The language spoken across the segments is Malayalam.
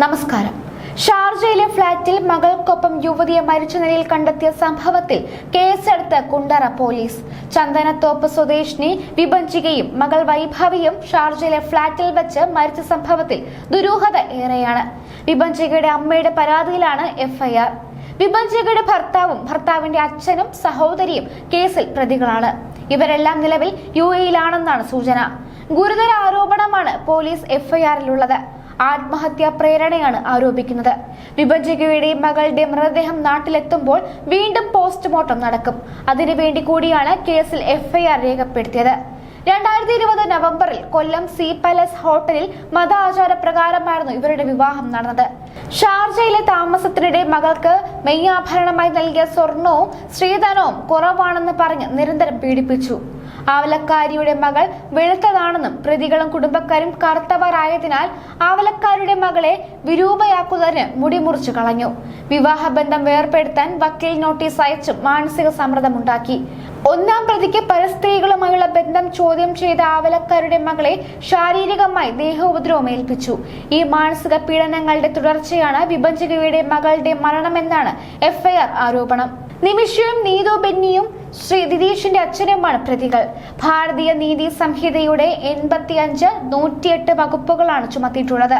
നമസ്കാരം. ഷാർജയിലെ ഫ്ളാറ്റിൽ മകൾക്കൊപ്പം യുവതിയെ മരിച്ച നിലയിൽ കണ്ടെത്തിയ സംഭവത്തിൽ കേസെടുത്ത് കുണ്ടറ പോലീസ്. ചന്ദനത്തോപ്പ് സ്വദേശിനി വിഭജികയും മകൾ വൈഭവിയും ഷാർജയിലെ ഫ്ളാറ്റിൽ വെച്ച് മരിച്ച സംഭവത്തിൽ ദുരൂഹത ഏറെയാണ്. വിഭജികയുടെ അമ്മയുടെ പരാതിയിലാണ് എഫ്ഐആർ. വിഭജികയുടെ ഭർത്താവും ഭർത്താവിന്റെ അച്ഛനും സഹോദരിയും കേസിൽ പ്രതികളാണ്. ഇവരെല്ലാം നിലവിൽ യു എയിലാണെന്നാണ് സൂചന. ഗുരുതര ആരോപണമാണ് പോലീസ് എഫ്ഐആറിലുള്ളത്. ആത്മഹത്യാ പ്രേരണയാണ് ആരോപിക്കുന്നത്. വിഭജികയുടെയും മകളുടെ മൃതദേഹം നാട്ടിലെത്തുമ്പോൾ വീണ്ടും പോസ്റ്റ്മോർട്ടം നടക്കും. അതിനുവേണ്ടി കൂടിയാണ് കേസിൽ എഫ്ഐആർ രേഖപ്പെടുത്തിയത്. രണ്ടായിരത്തി ഇരുപത് നവംബറിൽ കൊല്ലം സി പാലസ് ഹോട്ടലിൽ മത ആചാരപ്രകാരമായിരുന്നു ഇവരുടെ വിവാഹം നടന്നത്. ഷാർജയിലെ താമസത്തിനിടെ മകൾക്ക് മെയ്യാഭരണമായി നൽകിയ സ്വർണവും സ്ത്രീധനവും കുറവാണെന്ന് പറഞ്ഞ് നിരന്തരം പീഡിപ്പിച്ചു. ആവലക്കാരിയുടെ മകൾ വെളുത്തതാണെന്നും പ്രതികളും കുടുംബക്കാരും കറുത്തവരായതിനാൽ ആവലക്കാരുടെ മകളെ വിരൂപയാക്കുന്നതിന് മുടിമുറിച്ചു കളഞ്ഞു. വിവാഹബന്ധം വേർപെടുത്താൻ വക്കീൽ നോട്ടീസ് അയച്ചും മാനസിക സമ്മർദ്ദമുണ്ടാക്കി. ഒന്നാം പ്രതിക്ക് പരസ്ത്രീകളുമായുള്ള ബന്ധം ചോദ്യം ചെയ്ത ആവലക്കാരുടെ മകളെ ശാരീരികമായി ദേഹോപദ്രവം ഏൽപ്പിച്ചു. ഈ മാനസിക പീഡനങ്ങളുടെ തുടർച്ചയാണ് വിഭജികയുടെ മകളുടെ മരണമെന്നാണ് എഫ്ഐആർ ആരോപണം. നിമിഷയും നീതു ബെന്നിയും ശ്രീ ദിതീഷിന്റെ അച്ഛനുമാണ് പ്രതികൾ. ഭാരതീയ നീതി സംഹിതയുടെ എൺപത്തിയഞ്ച് നൂറ്റിയെട്ട് വകുപ്പുകളാണ് ചുമത്തിയിട്ടുള്ളത്.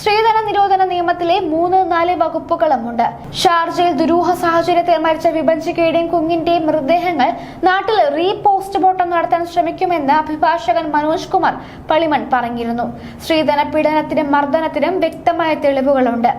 സ്ത്രീധന നിരോധന നിയമത്തിലെ മൂന്ന് നാല് വകുപ്പുകളുമുണ്ട്. ഷാർജയിൽ ദുരൂഹ സാഹചര്യത്തിൽ മരിച്ച വിഭജികയുടെയും കുഞ്ഞിന്റെയും മൃതദേഹങ്ങൾ നാട്ടിൽ റീ പോസ്റ്റ്മോർട്ടം നടത്താൻ ശ്രമിക്കുമെന്ന് അഭിഭാഷകൻ മനോജ് കുമാർ പളിമൺ പറഞ്ഞിരുന്നു. സ്ത്രീധന പീഡനത്തിനും മർദ്ദനത്തിനും വ്യക്തമായ തെളിവുകളുണ്ട്.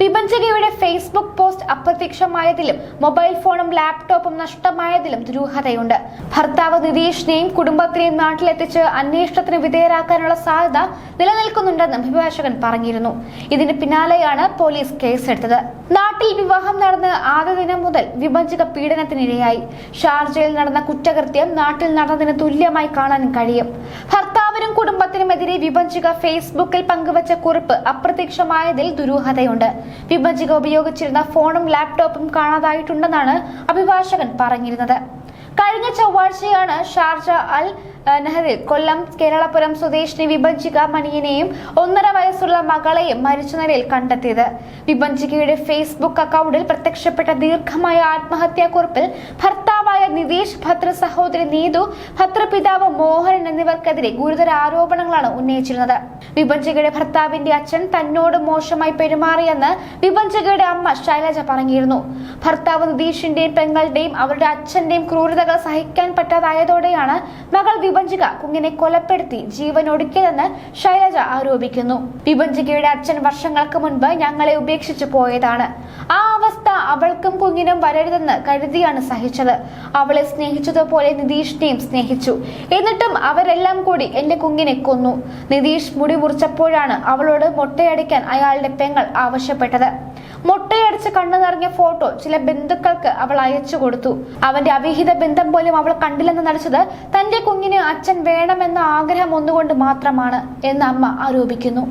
വിഭജകയുടെ ഫേസ്ബുക്ക് പോസ്റ്റ് അപ്രത്യക്ഷമായതിലും മൊബൈൽ ഫോണും ലാപ്ടോപ്പും നഷ്ടമായതിലും ദുരൂഹതയുണ്ട്. ഭർത്താവ് നിതീഷിനെയും കുടുംബത്തിനെയും നാട്ടിലെത്തിച്ച് അന്വേഷണത്തിന് വിധേയരാക്കാനുള്ള സാധ്യത നിലനിൽക്കുന്നുണ്ടെന്നും അഭിഭാഷകൻ പറഞ്ഞിരുന്നു. ഇതിന് പിന്നാലെയാണ് പോലീസ് കേസെടുത്തത്. നാട്ടിൽ വിവാഹം നടന്ന് ആദ്യ ദിനം മുതൽ വിഭജക പീഡനത്തിനിരയായി. ഷാർജയിൽ നടന്ന കുറ്റകൃത്യം നാട്ടിൽ നടന്നതിന് തുല്യമായി കാണാൻ കഴിയും. ഭർത്താവിനും കുടുംബത്തിനുമെതിരെ വിഭജിക ഫേസ്ബുക്കിൽ പങ്കുവച്ച കുറിപ്പ് അപ്രത്യക്ഷമായതിൽ ദുരൂഹതയുണ്ട്. വിഭജിക ഉപയോഗിച്ചിരുന്ന ഫോണും ലാപ്ടോപ്പും കാണാതായിട്ടുണ്ടെന്നാണ് അഭിഭാഷകൻ പറഞ്ഞിരുന്നത്. കഴിഞ്ഞ ചൊവ്വാഴ്ചയാണ് ഷാർജ അൽ നെഹ്റിൽ കൊല്ലം കേരളപുരം സ്വദേശിനി വിഭജിക മണിയനെയും ഒന്നര വയസ്സുള്ള മകളെയും മരിച്ച നിലയിൽ കണ്ടെത്തിയത്. വിഭജികയുടെ ഫേസ്ബുക്ക് അക്കൗണ്ടിൽ പ്രത്യക്ഷപ്പെട്ട ദീർഘമായ ആത്മഹത്യാ കുറിപ്പിൽ ഭർത്താവായ നിതീഷ് ഭദ്ര സഹോദരി നീതു ഭദ്രപിതാവ് മോഹൻ എന്നിവർക്കെതിരെ ഗുരുതര ആരോപണങ്ങളാണ് ഉന്നയിച്ചിരുന്നത്. വിഭജികയുടെ ഭർത്താവിന്റെ അച്ഛൻ തന്നോട് മോശമായി പെരുമാറിയെന്ന് വിഭജികയുടെ അമ്മ ശൈലജ പറഞ്ഞിരുന്നു. ഭർത്താവ് നിതീഷിന്റെയും പെങ്ങളുടെയും അവരുടെ അച്ഛന്റെയും ക്രൂരതകൾ സഹിക്കാൻ പറ്റാതായതോടെയാണ് മകൾ വിഭഞ്ചിക കുഞ്ഞിനെ കൊലപ്പെടുത്തി ജീവൻ ഒടുക്കിയതെന്ന് ശൈലജ ആരോപിക്കുന്നു. വിഭഞ്ചികയുടെ അച്ഛൻ വർഷങ്ങൾക്ക് മുൻപ് ഞങ്ങളെ ഉപേക്ഷിച്ചു പോയതാണ്. ആ അവസ്ഥ അവൾക്കും കുഞ്ഞിനും വരരുതെന്ന് കരുതിയാണ് സഹിച്ചത്. അവളെ സ്നേഹിച്ചതുപോലെ നിതീഷിനെയും സ്നേഹിച്ചു. എന്നിട്ടും അവരെല്ലാം കൂടി എന്റെ കുഞ്ഞിനെ കൊന്നു. നിതീഷ് മുടി മുറിച്ചപ്പോഴാണ് അവളോട് മൊട്ടയടിക്കാൻ അയാളുടെ പെങ്ങൾ ആവശ്യപ്പെട്ടത്. മൊട്ടയടിച്ച് കണ്ണു നിറഞ്ഞ ഫോട്ടോ ചില ബന്ധുക്കൾക്ക് അവൾ അയച്ചു കൊടുത്തു. അവന്റെ അവിഹിത ബന്ധം പോലും അവൾ കണ്ടില്ലെന്ന് നടിച്ചത് തന്റെ കുഞ്ഞിന് അച്ഛൻ വേണമെന്ന ആഗ്രഹം ഒന്നുകൊണ്ട് മാത്രമാണ് എന്ന് അമ്മ ആരോപിക്കുന്നു.